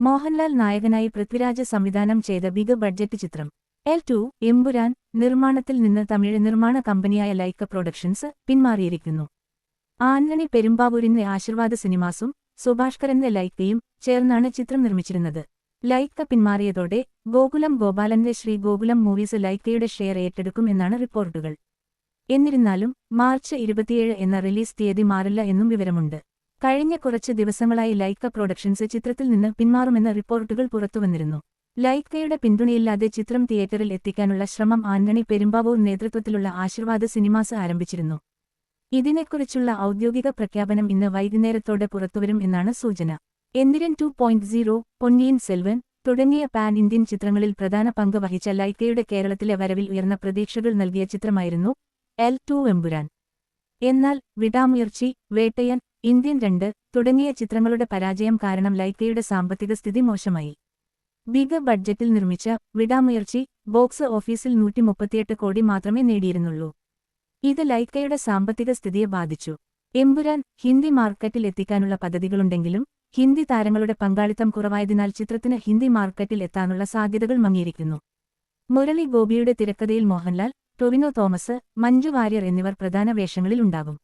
മോഹൻലാൽ നായകനായി പൃഥ്വിരാജ് സംവിധാനം ചെയ്ത ബിഗ് ബഡ്ജറ്റ് ചിത്രം. എൽ ടു എംപുരാൻ നിർമ്മാണത്തിൽ നിന്ന് തമിഴ് നിർമ്മാണ കമ്പനിയായ ലൈക്ക പ്രൊഡക്ഷൻസ് പിന്മാറിയിരിക്കുന്നു. ആന്റണി പെരുമ്പാവൂരിന്റെ ആശീർവാദ സിനിമാസും സുഭാഷ്കരന്റെ ലൈക്കയും ചേർന്നാണ് ചിത്രം നിർമ്മിച്ചിരുന്നത്. ലൈക്ക പിന്മാറിയതോടെ ഗോകുലം ഗോപാലന്റെ ശ്രീ ഗോകുലം മൂവീസ് ലൈക്കയുടെ ഷെയർ ഏറ്റെടുക്കും എന്നാണ് റിപ്പോർട്ടുകൾ. എന്നിരുന്നാലും മാർച്ച് ഇരുപത്തിയേഴ് എന്ന റിലീസ് തീയതി മാറില്ല എന്നും വിവരമുണ്ട്. കഴിഞ്ഞ കുറച്ച് ദിവസങ്ങളായി ലൈക്ക പ്രൊഡക്ഷൻസ് ചിത്രത്തിൽ നിന്ന് പിന്മാറുമെന്ന റിപ്പോർട്ടുകൾ പുറത്തുവന്നിരുന്നു. ലൈക്കയുടെ പിന്തുണയില്ലാതെ ചിത്രം തിയേറ്ററിൽ എത്തിക്കാനുള്ള ശ്രമം ആന്റണി പെരുമ്പാവൂർ നേതൃത്വത്തിലുള്ള ആശീർവാദ സിനിമാസ് ആരംഭിച്ചിരുന്നു. ഇതിനെക്കുറിച്ചുള്ള ഔദ്യോഗിക പ്രഖ്യാപനം ഇന്ന് വൈകുന്നേരത്തോടെ പുറത്തുവരും എന്നാണ് സൂചന. Enthiran two point zero Ponniyin Selvan തുടങ്ങിയ പാൻ ഇന്ത്യൻ ചിത്രങ്ങളിൽ പ്രധാന പങ്ക് വഹിച്ച ലൈക്കയുടെ കേരളത്തിലെ വരവിൽ ഉയർന്ന പ്രതീക്ഷകൾ നൽകിയ ചിത്രമായിരുന്നു എൽ ടു എമ്പുരാൻ. എന്നാൽ വിടാമുയർച്ചി വേട്ടയൻ ഇന്ത്യൻ രണ്ട് തുടങ്ങിയ ചിത്രങ്ങളുടെ പരാജയം കാരണം ലൈക്കയുടെ സാമ്പത്തിക സ്ഥിതി മോശമായി. ബിഗ് ബഡ്ജറ്റിൽ നിർമ്മിച്ച വിടാമുയർച്ചി ബോക്സ് ഓഫീസിൽ നൂറ്റിമുപ്പത്തിയെട്ട് കോടി മാത്രമേ നേടിയിരുന്നുള്ളൂ. ഇത് ലൈക്കയുടെ സാമ്പത്തിക സ്ഥിതിയെ ബാധിച്ചു. എമ്പുരാൻ ഹിന്ദി മാർക്കറ്റിൽ എത്തിക്കാനുള്ള പദ്ധതികളുണ്ടെങ്കിലും ഹിന്ദി താരങ്ങളുടെ പങ്കാളിത്തം കുറവായതിനാൽ ചിത്രത്തിന് ഹിന്ദി മാർക്കറ്റിൽ എത്താനുള്ള സാധ്യതകൾ മങ്ങിയിരിക്കുന്നു. മുരളി ഗോപിയുടെ തിരക്കഥയിൽ മോഹൻലാൽ ടൊവിനോ തോമസ് മഞ്ജു വാര്യർ എന്നിവർ പ്രധാന വേഷങ്ങളിൽ ഉണ്ടാകും.